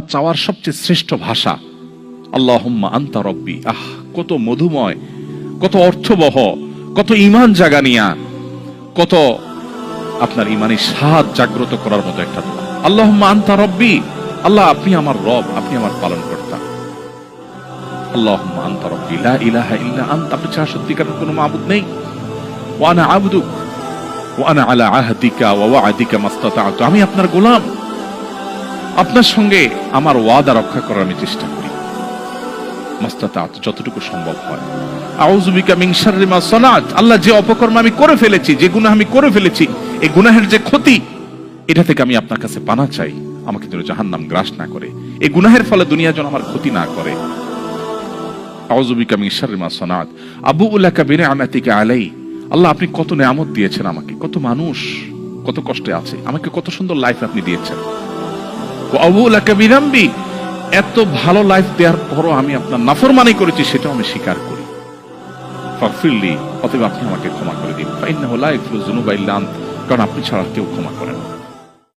চাওয়ার সবচেয়ে শ্রেষ্ঠ ভাষা। আল্লাহুম্মা আন্তা রব্বি। আহ, কত মধুময়, কত অর্থবহ, কত ইমান জাগানিয়া কত আপনার ইমানি স্বাদ জাগ্রত করার মতো একটা দোয়া। আন্তা রব্বি। আল্লাহ, আপনি আমার রব, আপনি আমার পালন কর্তা আল্লাহুম্মা আন্তা রব্বি। লা ইলাহা ইল্লা আনতা। আপনি ছাড়া সত্যিকারের কোনো মাবুদ নেই। ওয়ানা আবদুক। ওয়ানা আলা আহদিকা ওয়া ওয়াদিকা মাস্তাতাতু। আমি আপনার গোলাম। আপনার সঙ্গে আমার ওয়াদা রক্ষা করার আমি চেষ্টা করি। মাস্তাতাত, যতটুকু সম্ভব হয়। মা আল্লাহ যে অপকর্ম আমি করে ফেলেছি, যে আমি করে ফেলেছি, এই গুনাহের যে ক্ষতি, এটা থেকে আমি আপনার কাছে পানা চাই। আমাকে যেন জাহান্নাম গ্রাস না করে। এই গুনাহের ফলে দুনিয়া যেন আমার ক্ষতি না করে। আউযুবিকা মিন শাররি মা সানাত। আবু উলাকা বিনিআমাতিকা আলাই আল্লাহ, আপনি কত নেয়ামত দিয়েছেন আমাকে। কত মানুষ কত কষ্টে আছে। আমাকে কত সুন্দর লাইফ আপনি দিয়েছেন। এত ভালো লাইফ দেওয়ার পরও আমি আপনার নাফরমানি করেছি, সেটাও আমি স্বীকার করি। অতএব আপনি আমাকে ক্ষমা করে দিন। কারণ আপনি ছাড়া কেউ ক্ষমা করেন না।